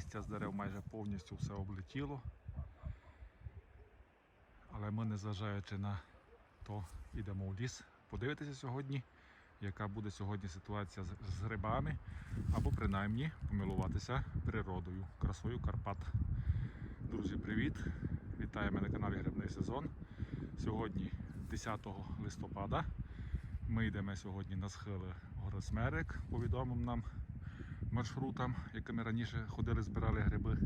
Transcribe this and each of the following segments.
листя з дерев майже повністю все облетіло. Але ми, незважаючи на то, йдемо в ліс подивитися сьогодні, яка буде сьогодні ситуація з, грибами, або принаймні помилуватися природою, красою Карпат. Друзі, привіт! Вітаємо на каналі Грибний сезон. Сьогодні 10 листопада. Ми йдемо сьогодні на схили гори Смерек, по нам маршрутам, якими раніше ходили, збирали гриби.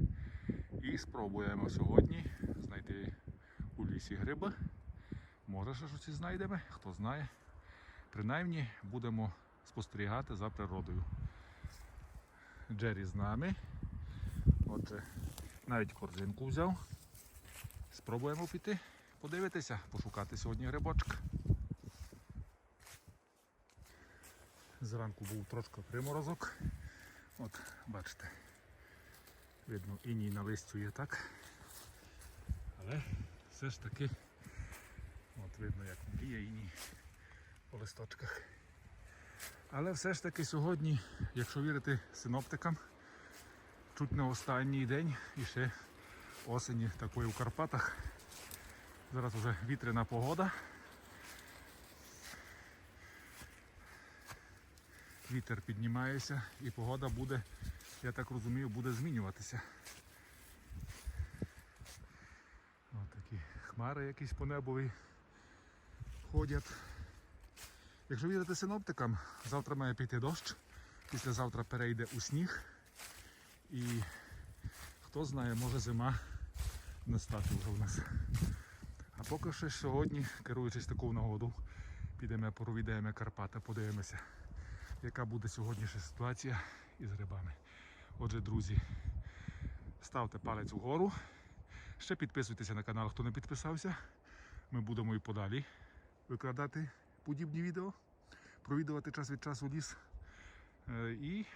І спробуємо сьогодні знайти у лісі гриби. Може, ще щось знайдемо, хто знає. Принаймні будемо спостерігати за природою. Джері з нами. Отже, навіть корзинку взяв. Спробуємо піти, подивитися, пошукати сьогодні грибочок. Зранку був трошки приморозок. От, бачите, видно, іній на листю є так. Але все ж таки, от видно, як мріє іній по листочках. Але все ж таки сьогодні, якщо вірити синоптикам, чуть не останній день і ще осені такої в Карпатах. Зараз вже вітряна погода. Вітер піднімається і погода буде, я так розумію, буде змінюватися. Ось такі хмари якісь по небові ходять. Якщо вірити синоптикам, завтра має піти дощ, післязавтра перейде у сніг. І хто знає, може зима настати вже в нас. А поки що сьогодні, керуючись таку нагоду, підемо провідаємо Карпати, подивимося, яка буде сьогоднішня ситуація із грибами. Отже, друзі, ставте палець вгору. Ще підписуйтеся на канал, хто не підписався. Ми будемо і подалі викладати подібні відео, провідувати час від часу ліс. Е, І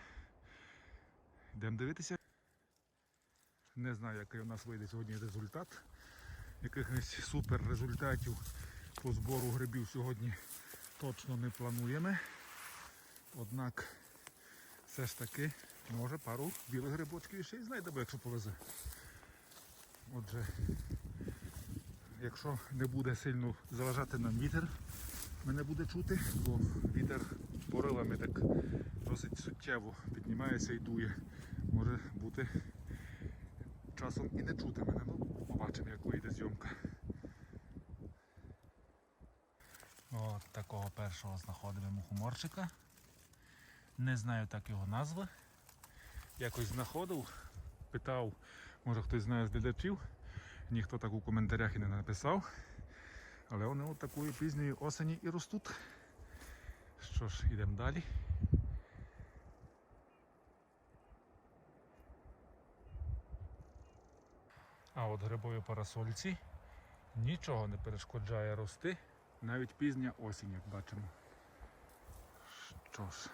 йдемо дивитися. Не знаю, який у нас вийде сьогодні результат. Якихось супер результатів по збору грибів сьогодні точно не плануємо. Однак все ж таки може пару білих грибочків ще й знайдемо, якщо повезе. Отже, якщо не буде сильно заважати нам вітер, мене буде чути, бо вітер поривами так досить суттєво піднімається і дує. Може бути часом і не чути мене. Ну, побачимо, як вийде зйомка. От такого першого знаходимо мухоморчика. Не знаю так його назви. Якось знаходив, питав, може хтось знає з глядачів. Ніхто так у коментарях і не написав. Але вони от такої пізньої осені і ростуть. Що ж, йдемо далі. А от грибові парасольці нічого не перешкоджає рости, навіть пізня осінь, як бачимо. Що ж,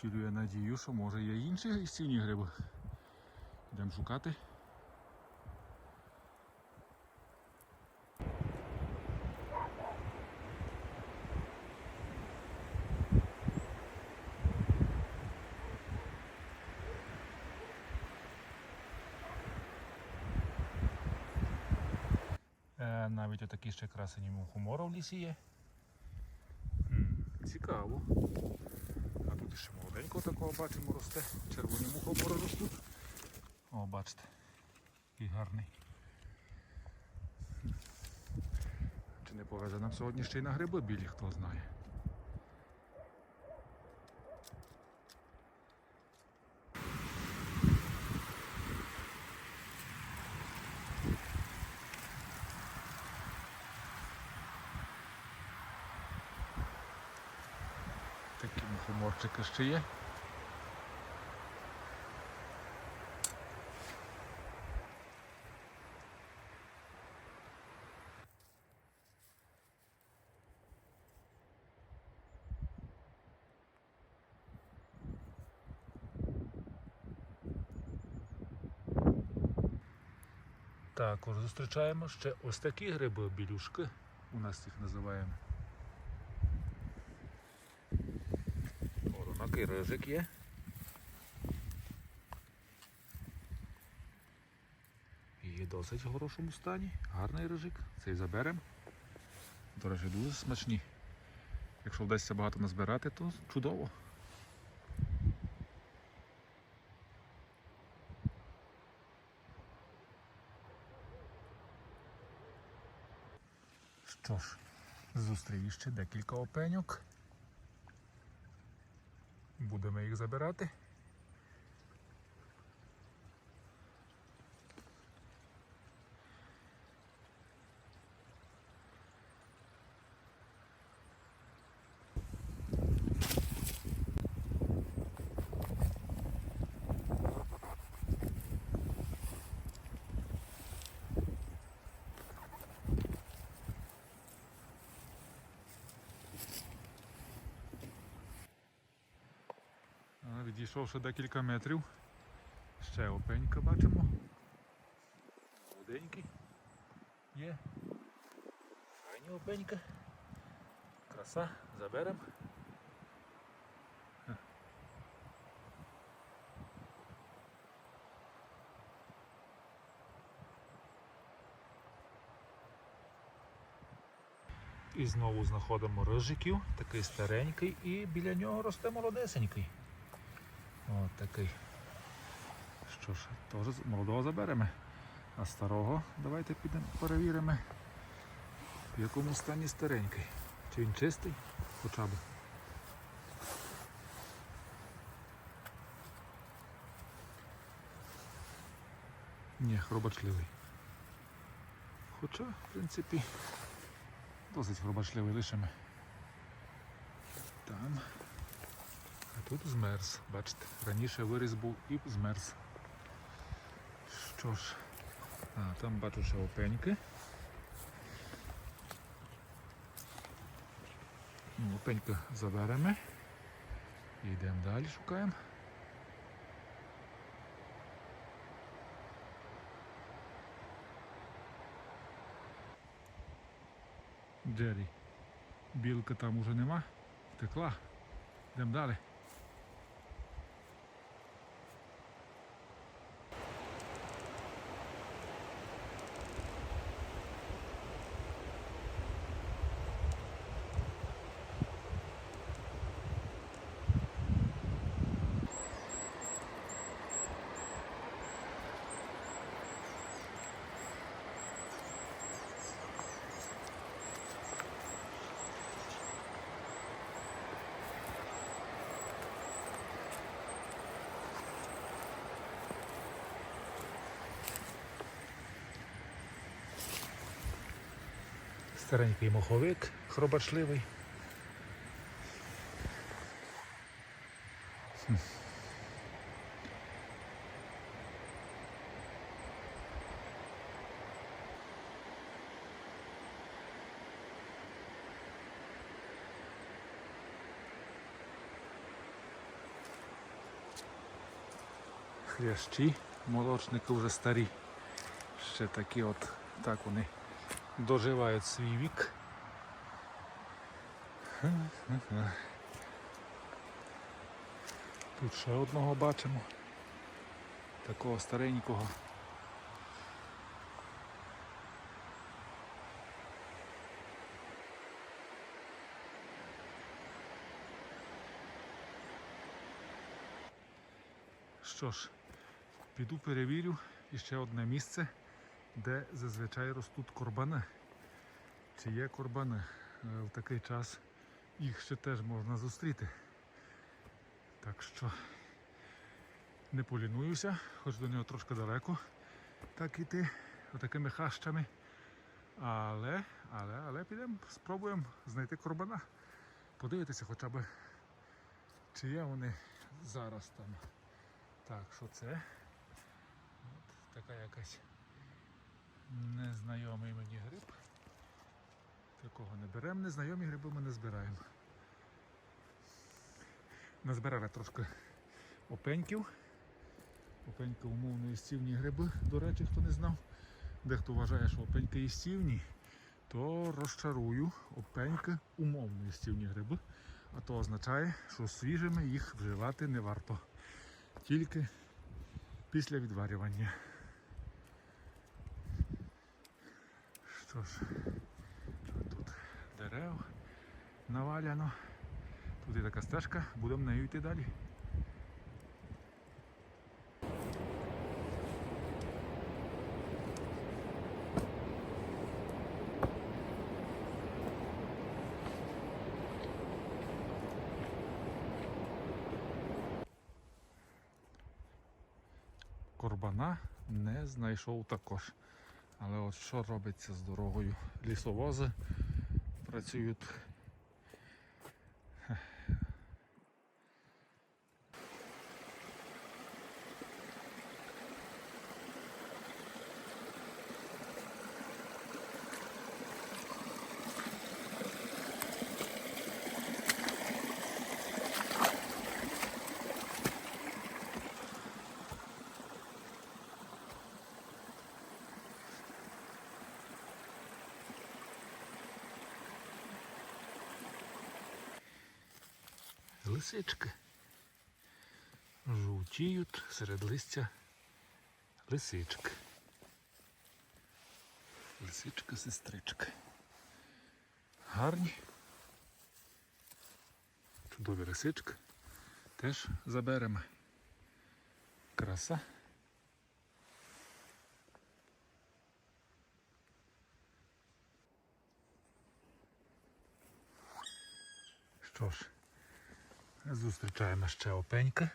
втілює надію, що може є інші стільні гриби. Йдемо шукати. Е, навіть отакі ще красені мухомора в лісі є. Цікаво. Ще молоденького такого бачимо росте. Червоні мухобори ростуть. О, бачите. Який гарний. Чи не повезе нам сьогодні ще й на гриби білі, хто знає. Такі мухоморчики ще є. Також зустрічаємо ще ось такі гриби білюшки. У нас їх називаємо. Одинокий рижик є. є досить в хорошому стані. Гарний рижик. Цей заберемо. До речі, дуже смачні. Якщо вдасться багато назбирати, то чудово. Що ж, зустрів ще декілька опеньок. Будемо їх забирати. А, Відійшовши декілька метрів. Ще опенька бачимо. Молоденький. Є. Файні опенька. Краса, заберемо. І знову знаходимо рижиків, такий старенький, і біля нього росте молодесенький. От такий. Що ж, теж молодого заберемо. А старого давайте підемо перевіримо, в якому стані старенький. Чи він чистий хоча б. Ні, хробачливий. Хоча, в принципі, досить хробачливий лишимо. Там. Тут змерз. Бачите, раніше виріс був і змерз. Що ж, а, там бачу ще опеньки. Ну, Опеньки заберемо. І йдемо далі, шукаємо. Джері. Білка там уже нема. Втекла. Йдемо далі. Старенький моховик, хробачливий. Хрящі, молочники вже старі. Ще такі от, так вони доживають свій вік. Тут ще одного бачимо. Такого старенького. Що ж, піду перевірю іще одне місце, де зазвичай ростуть корбани. Чи є корбани Е, в такий час їх ще теж можна зустріти. Так що не полінуюся, хоч до нього трошки далеко так іти отакими хащами. Але, але, але підемо, спробуємо знайти корбана. Подивитися хоча б, чи є вони зараз там. Так, що це? От така якась незнайомий мені гриб. Такого не беремо, незнайомі гриби ми не збираємо. Назбирали трошки опеньків. Опеньки умовно їстівні гриби, до речі, хто не знав. Дехто вважає, що опеньки їстівні, то розчарую опеньки умовно їстівні гриби. А то означає, що свіжими їх вживати не варто. Тільки після відварювання. Що ж, тут дерев наваляно. Тут є така стежка, будемо нею йти далі. Корбана не знайшов також. Але от що робиться з дорогою? Лісовози працюють. Лисички. Жовтіють серед листя лисички. Лисичка, сестричка. Гарні. Чудові лисички. Теж заберемо. Краса. Що ж, Зустрічаємо ще опенька.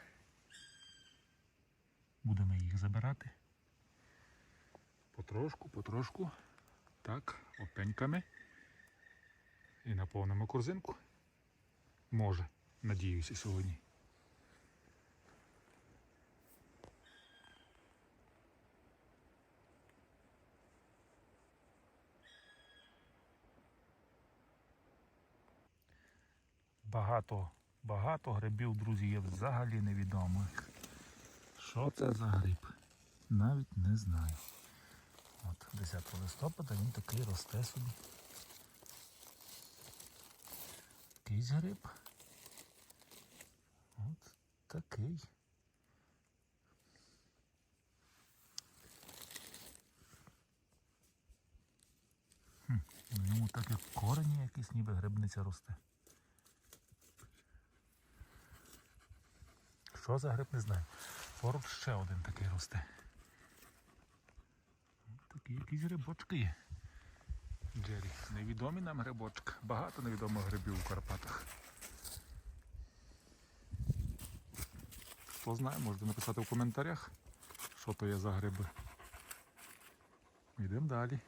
Будемо їх забирати. Потрошку, потрошку. Так, опеньками. І наповнимо корзинку. Може, надіюся, сьогодні. Багато, багато грибів, друзі, є взагалі невідомих. Що це за гриб? Навіть не знаю. От 10 листопада він такий росте собі. Якийсь гриб. От такий. Хм, на ньому так як корені якісь ніби грибниця росте. Що за гриб, не знаю. Поруч ще один такий росте. Такі якісь грибочки є. Джері. Невідомі нам грибочки. Багато невідомих грибів у Карпатах. Хто знає, можете написати в коментарях, що то є за гриби. Йдемо далі.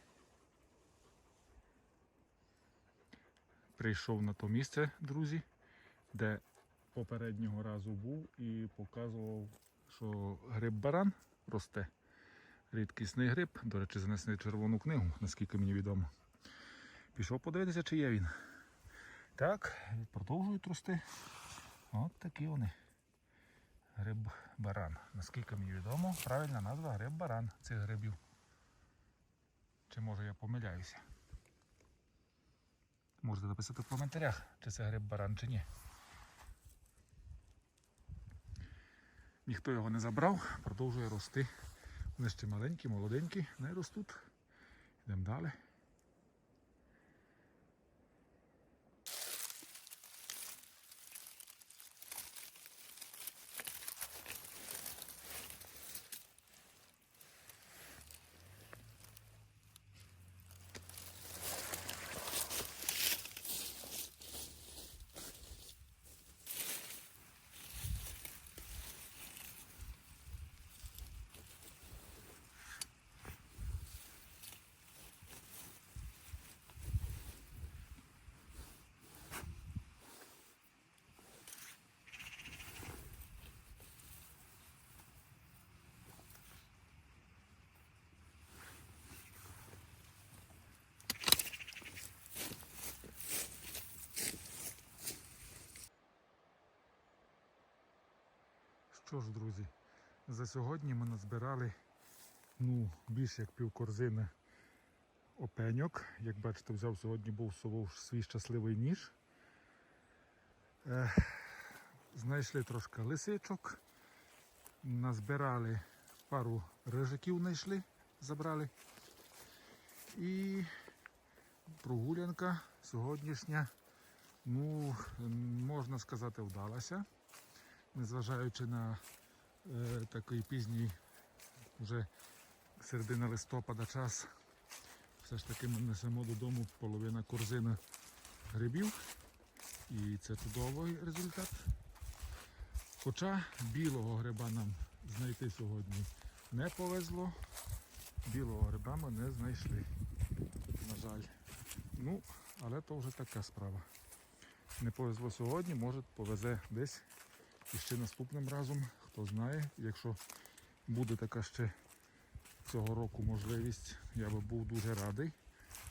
Прийшов на то місце, друзі, де попереднього разу був і показував, що гриб баран росте. Рідкісний гриб, до речі, занесений червону книгу, наскільки мені відомо. Пішов подивитися, чи є він. Так, продовжують рости. От такі вони. Гриб баран. Наскільки мені відомо, правильна назва гриб баран цих грибів. Чи може я помиляюся? Можете написати в коментарях, чи це гриб баран, чи ні. Ніхто його не забрав, продовжує рости. Вони ще маленькі, молоденькі, не ростуть. Йдемо далі. Що ж, друзі, за сьогодні ми назбирали ну, більше як пів корзини опеньок. Як бачите, взяв сьогодні був свій щасливий ніж. Е, знайшли трошки лисичок, назбирали пару рижиків знайшли, забрали. І прогулянка сьогоднішня, ну, можна сказати, вдалася. Незважаючи на е, такий пізній, вже середина листопада час, все ж таки ми несемо додому половина корзини грибів. І це чудовий результат. Хоча білого гриба нам знайти сьогодні не повезло, білого гриба ми не знайшли. На жаль. Ну, але то вже така справа. Не повезло сьогодні, може повезе десь і ще наступним разом. Хто знає, якщо буде така ще цього року можливість, я би був дуже радий.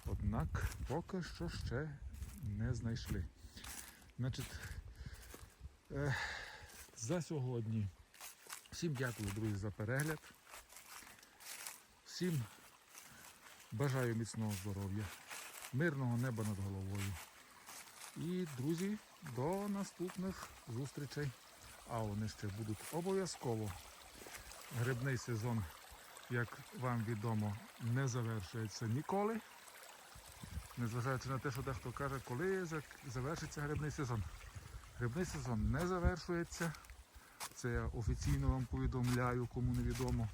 Однак поки що ще не знайшли. Значить, е, за сьогодні всім дякую, друзі, за перегляд. Всім бажаю міцного здоров'я, мирного неба над головою. І, друзі, до наступних зустрічей. А вони ще будуть обов'язково. Грибний сезон, як вам відомо, не завершується ніколи. Незважаючи на те, що дехто каже, коли завершиться грибний сезон. Грибний сезон не завершується. Це я офіційно вам повідомляю, кому невідомо.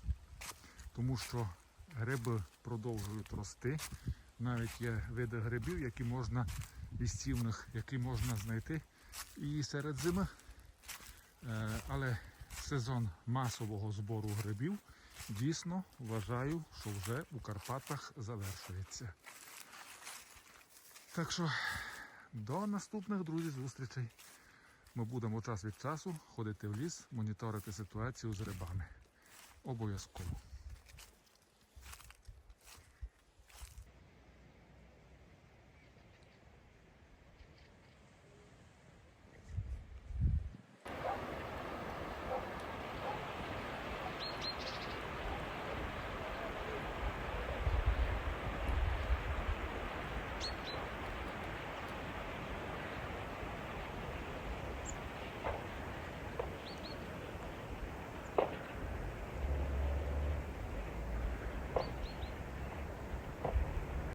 Тому що гриби продовжують рости. Навіть є види грибів, які можна лістівних, які можна знайти і серед зими. Е, Але сезон масового збору грибів дійсно вважаю, що вже у Карпатах завершується. Так що до наступних друзі зустрічей. Ми будемо час від часу ходити в ліс, моніторити ситуацію з грибами. Обов'язково.